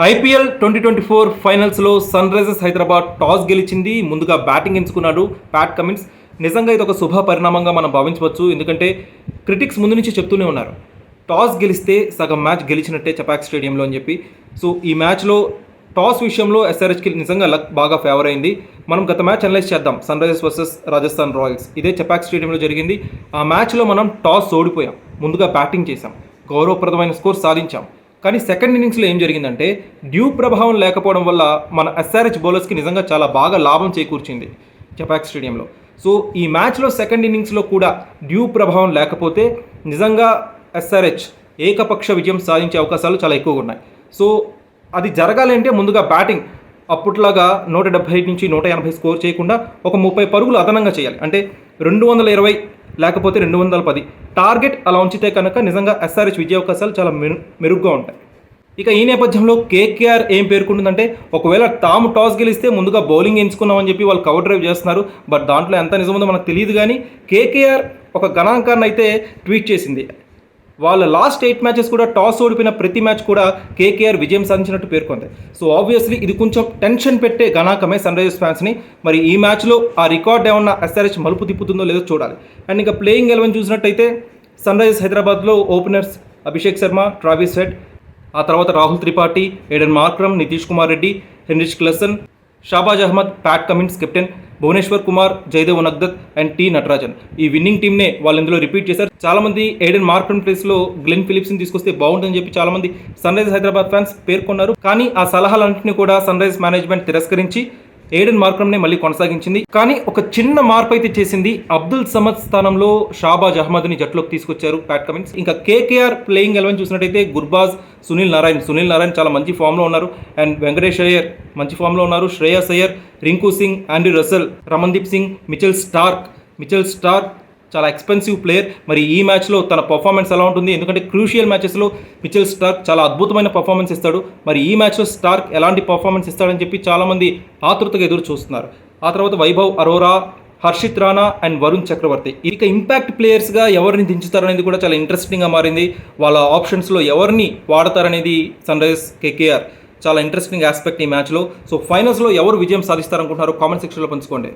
IPL twenty twenty four ఫైనల్స్లో Sunrisers Hyderabad toss గెలిచింది. ముందుగా బ్యాటింగ్ ఎంచుకున్నాడు ప్యాట్ కమిన్స్. నిజంగా ఇది ఒక శుభ పరిణామంగా మనం భావించవచ్చు. ఎందుకంటే క్రిటిక్స్ ముందు నుంచి చెప్తూనే ఉన్నారు. టాస్ గెలిస్తే సగం మ్యాచ్ గెలిచినట్టే చపాక్ స్టేడియంలో అని చెప్పి. సో ఈ మ్యాచ్లో టాస్ విషయంలో ఎస్ఆర్హెచ్కి నిజంగా లక్ బాగా ఫేవర్ అయింది. మనం గత మ్యాచ్ అనలైజ్ చేద్దాం. Sunrisers versus Rajasthan Royals. ఇదే చపాక్ స్టేడియంలో జరిగింది. ఆ మ్యాచ్లో మనం టాస్ ఓడిపోయాం. ముందుగా బ్యాటింగ్ చేశాం. గౌరవప్రదమైన స్కోర్ సాధించాం. కానీ సెకండ్ ఇన్నింగ్స్లో ఏం జరిగిందంటే డ్యూ ప్రభావం లేకపోవడం వల్ల మన ఎస్ఆర్హెచ్ బౌలర్స్కి నిజంగా చాలా బాగా లాభం చేకూర్చింది జపాక్ స్టేడియంలో. సో ఈ మ్యాచ్లో సెకండ్ ఇన్నింగ్స్లో కూడా డ్యూ ప్రభావం లేకపోతే నిజంగా ఎస్ఆర్హెచ్ ఏకపక్ష విజయం సాధించే అవకాశాలు చాలా ఎక్కువగా ఉన్నాయి. సో అది జరగాలి అంటే ముందుగా బ్యాటింగ్ అప్పట్లాగా నూట డెబ్బై నుంచి నూట ఎనభై స్కోర్ చేయకుండా ఒక ముప్పై పరుగులు అదనంగా చేయాలి. అంటే రెండు వందల ఇరవై లేకపోతే రెండు వందల పది. టార్గెట్ అలా ఉంచితే కనుక నిజంగా ఎస్ఆర్హెచ్ విజయ అవకాశాలు చాలా మెరు మెరుగ్గా ఉంటాయి. ఇక ఈ నేపథ్యంలో కేకేఆర్ ఏం పేర్కొంటుందంటే ఒకవేళ తాము టాస్ గెలిస్తే ముందుగా బౌలింగ్ ఎంచుకున్నామని చెప్పి వాళ్ళు కవర్ డ్రైవ్ చేస్తున్నారు. బట్ దాంట్లో ఎంత నిజముందో మనకు తెలియదు కానీ కేకేఆర్ ఒక గణాంకాన్ని అయితే ట్వీట్ చేసింది. వాళ్ళ లాస్ట్ ఎయిట్ మ్యాచెస్ కూడా టాస్ ఓడిపోయిన ప్రతి మ్యాచ్ కూడా కేకేఆర్ విజయం సాధించినట్టు పేర్కొంది. సో ఆబ్వియస్లీ ఇది కొంచెం టెన్షన్ పెట్టే గణాంకమే సన్ రైజర్స్ ఫ్యాన్స్ని. మరి ఈ మ్యాచ్లో ఆ రికార్డ్ ఏమన్నా ఎస్ఆర్హెచ్ మలుపు తిప్పుతుందో లేదో చూడాలి. అండ్ ఇంకా ప్లేయింగ్ ఎలెవెన్ చూసినట్టయితే సన్ రైజర్స్ హైదరాబాద్లో openers Abhishek Sharma Travis Head ఆ తర్వాత Rahul Tripathi Aiden Markram Nitish Kumar Reddy Heinrich Klaasen Shahbaz Ahmed Pat Cummins captain Bhuvneshwar Kumar Jaydev Unadkat and T Natarajan. ఈ winning టీమ్నే వాళ్ళు ఇందులో repeat చేశారు. చాలా మంది ఏడెన్ మార్క్రమ్ ప్లేస్లో గ్లెన్ ఫిలిప్స్ని తీసుకొస్తే బాగుంటుందని చెప్పి చాలా మంది సన్ రైజర్స్ హైదరాబాద్ ఫ్యాన్స్ పేర్కొన్నారు. కానీ ఆ సలహాలన్నింటినీ కూడా సన్ రైజర్స్ మేనేజ్మెంట్ తిరస్కరించి ఏడెన్ మార్క్రమ్నే మళ్ళీ కొనసాగించింది. కానీ ఒక చిన్న మార్పు అయితే చేసింది అబ్దుల్ సమద్ స్థానంలో షాబాజ్ అహ్మద్ని జట్టులోకి తీసుకొచ్చారు ప్యాట్ కమిన్స్ ఇంకా కేకేఆర్ ప్లేయింగ్ ఎలెవెన్ చూసినట్టయితే గుర్బాజ్ సునీల్ నారాయణ్. సునీల్ నారాయణ్ చాలా మంచి ఫామ్లో ఉన్నారు. అండ్ వెంకటేష్ అయ్యర్ మంచి ఫామ్లో ఉన్నారు. Shreyas Iyer Rinku Singh Andre Russell Ramandeep Singh Mitchell Starc. Mitchell Starc చాలా ఎక్స్పెన్సివ్ ప్లేయర్ మరి ఈ మ్యాచ్లో తన పర్ఫార్మెన్స్ ఎలా ఉంటుంది? ఎందుకంటే క్రూషియల్ మ్యాచెస్లో మిచెల్ స్టార్క్ చాలా అద్భుతమైన పర్ఫార్మెన్స్ ఇస్తాడు. మరి ఈ మ్యాచ్లో స్టార్క్ ఎలాంటి పర్ఫార్మెన్స్ ఇస్తాడని చెప్పి చాలామంది ఆతృతగా ఎదురు చూస్తున్నారు. ఆ తర్వాత వైభవ్ అరోరా హర్షిత్ రాణా అండ్ వరుణ్ చక్రవర్తి. ఇక ఇంపాక్ట్ ప్లేయర్స్గా ఎవరిని దించుతారనేది కూడా చాలా ఇంట్రెస్టింగ్గా మారింది. వాళ్ళ ఆప్షన్స్లో ఎవరిని వాడతారనేది సన్ రైజర్స్ కేకేఆర్ చాలా ఇంట్రెస్టింగ్ ఆస్పెక్ట్ ఈ మ్యాచ్లో సో ఫైనల్స్లో ఎవరు విజయం సాధిస్తారనుకుంటున్నారో కామెంట్ సెక్షన్లో పంచుకోండి.